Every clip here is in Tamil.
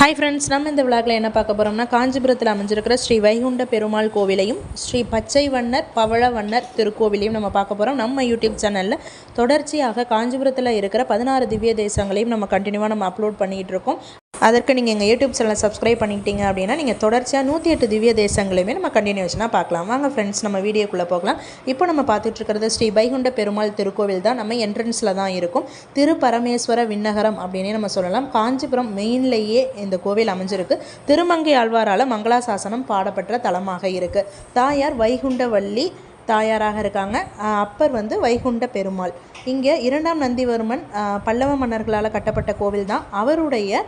ஹாய் ஃப்ரெண்ட்ஸ் நம்ம இந்த விழாக்கில் என்ன பார்க்க போகிறோம்னா காஞ்சிபுரத்தில் அமைஞ்சிருக்கிற ஸ்ரீ வைகுண்ட பெருமாள் கோவிலையும் ஸ்ரீ பச்சை வண்ணர் பவள வண்ணர் திருக்கோவிலையும் நம்ம பார்க்க போகிறோம் நம்ம யூடியூப் சேனலில் தொடர்ச்சியாக காஞ்சிபுரத்தில் இருக்கிற பதினாறு திவ்ய தேசங்களையும் நம்ம கண்டினியூவாக நம்ம அப்லோட் பண்ணிகிட்டு இருக்கோம். அதற்கு நீங்கள் எங்கள் யூடியூப் சேனலை சப்ஸ்கிரைப் பண்ணிட்டீங்க அப்படின்னா நீங்கள் தொடர்ச்சியாக நூற்றி எட்டு திவ்ய தேசங்களையுமே நம்ம கண்டினியூஷனாக பார்க்கலாம். வாங்க ஃப்ரெண்ட்ஸ் நம்ம வீடியோக்குள்ளே போகலாம். இப்போ நம்ம பார்த்துட்டு இருக்கிறது ஸ்ரீ வைகுண்ட பெருமாள் திருக்கோவில் தான். நம்ம என்ட்ரன்ஸில் தான் இருக்கும். திரு பரமேஸ்வர விண்ணகரம் அப்படின்னே நம்ம சொல்லலாம். காஞ்சிபுரம் மெயின்லேயே இந்த கோவில் அமைஞ்சிருக்கு. திருமங்கை ஆழ்வாரால் மங்களாசாசனம் பாடப்பட்ட தலமாக இருக்குது தாயார் வைகுண்டவல்லி தாயாராக இருக்காங்க. அப்பர் வந்து வைகுண்ட பெருமாள். இங்கே இரண்டாம் நந்திவர்மன் பல்லவ மன்னர்களால் கட்டப்பட்ட கோவில் தான். அவருடைய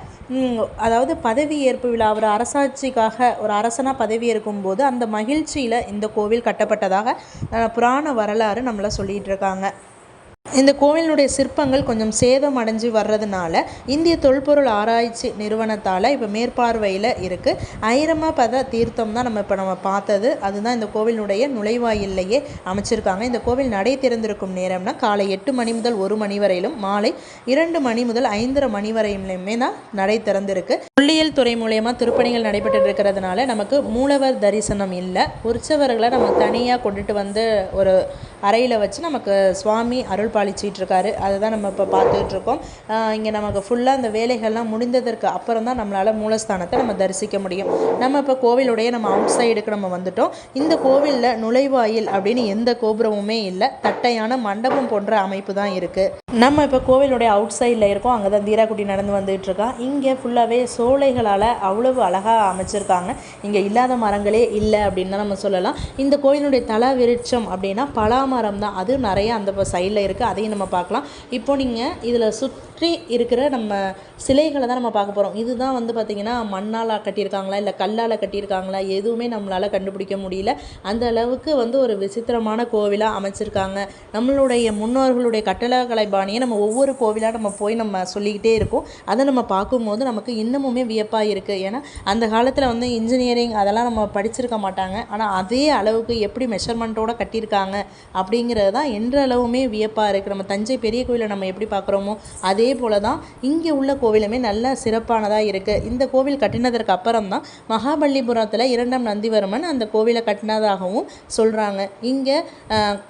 அதாவது பதவி ஏற்பு விழா அவர் அரசாட்சிக்காக ஒரு அரசனாக பதவி இருக்கும்போது அந்த மகிழ்ச்சியில் இந்த கோவில் கட்டப்பட்டதாக புராண வரலாறு நம்மளை சொல்லிகிட்டு இருக்காங்க. இந்த கோவிலினுடைய சிற்பங்கள் கொஞ்சம் சேதம் அடைஞ்சு வர்றதுனால இந்திய தொல்பொருள் ஆராய்ச்சி நிறுவனத்தால் இப்போ மேற்பார்வையில் இருக்குது ஐரமபத தீர்த்தம் தான் நம்ம இப்போ நம்ம பார்த்தது. அதுதான் இந்த கோவிலினுடைய நுழைவாயில்லையே அமைச்சிருக்காங்க. இந்த கோவில் நடை திறந்திருக்கும் நேரம்னா காலை எட்டு மணி முதல் ஒரு மணி வரையிலும் மாலை இரண்டு மணி முதல் ஐந்தரை மணி வரையிலுமே தான் நடை திறந்திருக்கு. புள்ளியியல் துறை மூலயமா திருப்பணிகள் நடைபெற்று இருக்கிறதுனால நமக்கு மூலவர் தரிசனம் இல்லை. உற்சவர்களை நம்ம தனியாக கொண்டுட்டு வந்து ஒரு அறையில் வச்சு நமக்கு சுவாமி அருள் பாலிச்சிட்ருக்காரு அதை தான் நம்ம இப்போ பார்த்துட்ருக்கோம். இங்கே நமக்கு ஃபுல்லாக அந்த வேலைகள்லாம் முடிந்ததற்கு அப்புறம் தான் நம்மளால் மூலஸ்தானத்தை நம்ம தரிசிக்க முடியும். நம்ம இப்போ கோவிலுடைய நம்ம அவுட் சைடுக்கு நம்ம வந்துட்டோம். இந்த கோவிலில் நுழைவாயில் அப்படின்னு எந்த கோபுரமுமே இல்லை. தட்டையான மண்டபம் போன்ற அமைப்பு தான் இருக்குது நம்ம இப்போ கோவிலுடைய அவுட் சைடில் இருக்கோம். அங்கே தான் தீராக்குட்டி நடந்து வந்துட்டு இருக்கா இங்கே ஃபுல்லாகவே சோலைகளால் அவ்வளவு அழகாக அமைச்சிருக்காங்க. இங்கே இல்லாத மரங்களே இல்லை அப்படின்னு தான் நம்ம சொல்லலாம். இந்த கோவிலுடைய தல விருட்சம் அப்படின்னா மரம் தான் அது நிறைய அந்த சைடில் இருக்குது அதையும் நம்ம பார்க்கலாம். இப்போ நீங்கள் இதில் சுற்றி இருக்கிற நம்ம சிலைகளை தான் நம்ம பார்க்க போகிறோம் இதுதான் வந்து பார்த்திங்கன்னா மண்ணால் கட்டியிருக்காங்களா இல்லை கல்லால் கட்டியிருக்காங்களா எதுவுமே நம்மளால் கண்டுபிடிக்க முடியல. அந்த அளவுக்கு வந்து ஒரு விசித்திரமான கோவிலாக அமைச்சிருக்காங்க. நம்மளுடைய முன்னோர்களுடைய கட்டளக்கலை பாணியை நம்ம ஒவ்வொரு கோவிலாக நம்ம போய் நம்ம சொல்லிக்கிட்டே இருக்கோம். அதை நம்ம பார்க்கும்போது நமக்கு இன்னமுமே வியப்பாக இருக்குது ஏன்னா அந்த காலத்தில் வந்து இன்ஜினியரிங் அதெல்லாம் நம்ம படிச்சிருக்க மாட்டாங்க. ஆனால் அதே அளவுக்கு எப்படி மெஷர்மெண்ட்டோட கட்டியிருக்காங்க அப்படிங்கிறது தான் என்றளவுமே வியப்பாக இருக்குது நம்ம தஞ்சை பெரிய கோவிலை நம்ம எப்படி பார்க்குறோமோ அதே போல தான் இங்கே உள்ள கோவிலுமே நல்ல சிறப்பானதாக இருக்குது இந்த கோவில் கட்டினதற்கு அப்புறம் தான் மகாபலிபுரத்தில் இரண்டாம் நந்திவர்மன் அந்த கோவிலை கட்டினதாகவும் சொல்கிறாங்க இங்கே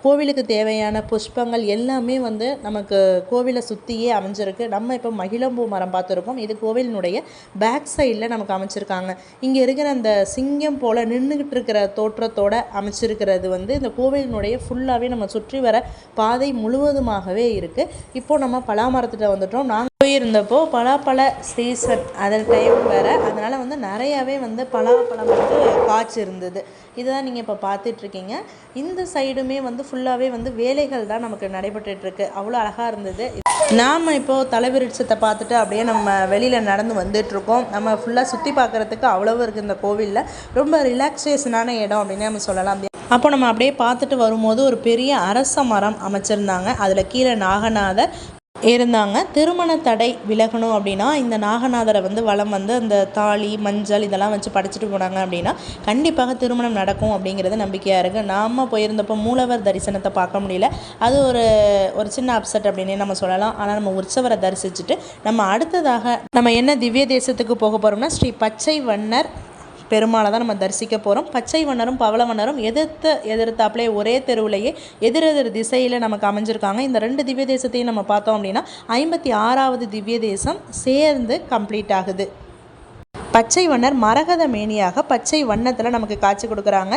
கோவிலுக்கு தேவையான புஷ்பங்கள் எல்லாமே வந்து நமக்கு கோவிலை சுற்றியே அமைஞ்சிருக்கு. நம்ம இப்போ மகிழம்பூ மரம் பார்த்துருக்கோம். இது கோவிலினுடைய பேக் சைடில் நமக்கு அமைச்சிருக்காங்க. இங்கே இருக்கிற அந்த சிங்கம் போல் நின்றுக்கிட்டு இருக்கிற தோற்றத்தோட அமைச்சிருக்கிறது வந்து இந்த கோவிலினுடைய ஃபுல்லாகவே நம்ம சுற்றி வர பாதை முழுவதுமாகவே இருக்குது இப்போ நம்ம பலாமரத்துட்ட வந்துட்டோம். நாங்கள் போயிருந்தப்போ பலாப்பழ சீசன் அதன் டைம் வேறு. அதனால் வந்து நிறையாவே வந்து பலாப்பழம் வந்து காய்ச்சி இருந்தது. இதுதான் நீங்கள் இப்போ பார்த்துட்ருக்கீங்க. இந்த சைடுமே வந்து ஃபுல்லாகவே வந்து வேலைகள் தான் நமக்கு நடைபெற்றுட்டுருக்கு அவ்வளோ அழகாக இருந்தது. நாம் இப்போது தலைவிருட்சத்தை பார்த்துட்டு அப்படியே நம்ம வெளியில் நடந்து வந்துட்டுருக்கோம். நம்ம ஃபுல்லாக சுற்றி பார்க்குறதுக்கு அவ்வளவு இருக்குது இந்த கோவிலில். ரொம்ப ரிலாக்ஸேஷனான இடம் அப்படின்னு நம்ம சொல்லலாம். அப்போ நம்ம அப்படியே பார்த்துட்டு வரும்போது ஒரு பெரிய அரச மரம் அமைச்சிருந்தாங்க. அதில் கீழே நாகநாதர் இருந்தாங்க. திருமண தடை விலகணும் அப்படின்னா இந்த நாகநாதரை வந்து வலம் வந்து அந்த தாலி மஞ்சள் இதெல்லாம் வச்சு படைச்சிட்டு போனாங்க அப்படின்னா கண்டிப்பாக திருமணம் நடக்கும் அப்படிங்கிறது நம்பிக்கையாக இருக்குது நாம் போயிருந்தப்போ மூலவர் தரிசனத்தை பார்க்க முடியல. அது ஒரு ஒரு சின்ன அப்செட் அப்படின்னே நம்ம சொல்லலாம். ஆனால் நம்ம உற்சவரை தரிசிச்சுட்டு நம்ம அடுத்ததாக நம்ம என்ன திவ்ய தேசத்துக்கு போக போகிறோம்னா ஸ்ரீ பச்சை வண்ணர் பெருமாளை தான் நம்ம தரிசிக்க போகிறோம் பச்சை வண்ணரும் பவள வண்ணரும் எதிர்த்து எதிர்த்தாப்புலே ஒரே தெருவிலேயே எதிரெதிர் திசையில் நமக்கு அமைஞ்சிருக்காங்க. இந்த ரெண்டு திவ்ய தேசத்தையும் நம்ம பார்த்தோம் அப்படின்னா ஐம்பத்தி ஆறாவது திவ்ய தேசம் சேர்ந்து கம்ப்ளீட் ஆகுது. பச்சை வண்ணர் மரகத மேனியாக பச்சை வண்ணத்தில் நமக்கு காட்சி கொடுக்குறாங்க.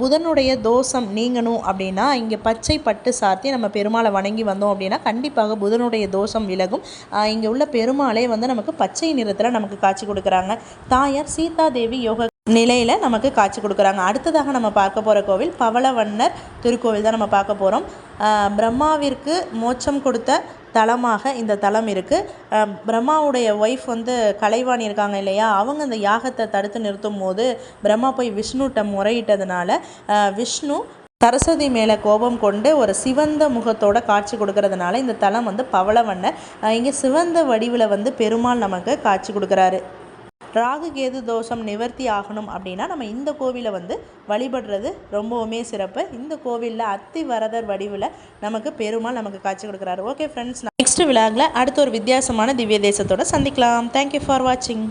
புதனுடைய தோஷம் நீங்கணும் அப்படின்னா இங்கே பச்சை பட்டு சாத்தி நம்ம பெருமாளை வணங்கி வந்தோம் அப்படின்னா கண்டிப்பாக புதனுடைய தோஷம் விலகும். இங்கே உள்ள பெருமாளே வந்து நமக்கு பச்சை நிறத்தில் நமக்கு காட்சி கொடுக்குறாங்க. தாயார் சீதா தேவி யோக நிலையில் நமக்கு காட்சி கொடுக்குறாங்க. அடுத்ததாக நம்ம பார்க்க போகிற கோவில் பவளவண்ணர் திருக்கோவில் தான் நம்ம பார்க்க போகிறோம் பிரம்மாவிற்கு மோட்சம் கொடுத்த தலமாக இந்த தலம் இருக்குது பிரம்மாவுடைய ஒய்ஃப் வந்து கலைவாணி இருக்காங்க இல்லையா? அவங்க அந்த யாகத்தை தடுத்து நிறுத்தும் போது பிரம்மா போய் விஷ்ணுகிட்ட முறையிட்டதுனால விஷ்ணு சரஸ்வதி மேலே கோபம் கொண்டு ஒரு சிவந்த முகத்தோட காட்சி கொடுக்கறதுனால இந்த தலம் வந்து பவளவண்ணர் இங்கே சிவந்த வடிவில் வந்து பெருமாள் நமக்கு காட்சி கொடுக்குறாரு. ராகு கேது தோஷம் நிவர்த்தி ஆகணும் அப்படின்னா நம்ம இந்த கோவிலை வந்து வழிபடுறது ரொம்பவுமே சிறப்பு. இந்த கோவிலில் அத்தி வரதர் வடிவில் நமக்கு பெருமாள் நமக்கு காட்சி கொடுக்குறாரு. ஓகே ஃப்ரெண்ட்ஸ் நெக்ஸ்ட் விழாவில் அடுத்த ஒரு வித்தியாசமான திவ்ய தேசத்தோட சந்திக்கலாம். தேங்க்யூ ஃபார் வாட்சிங்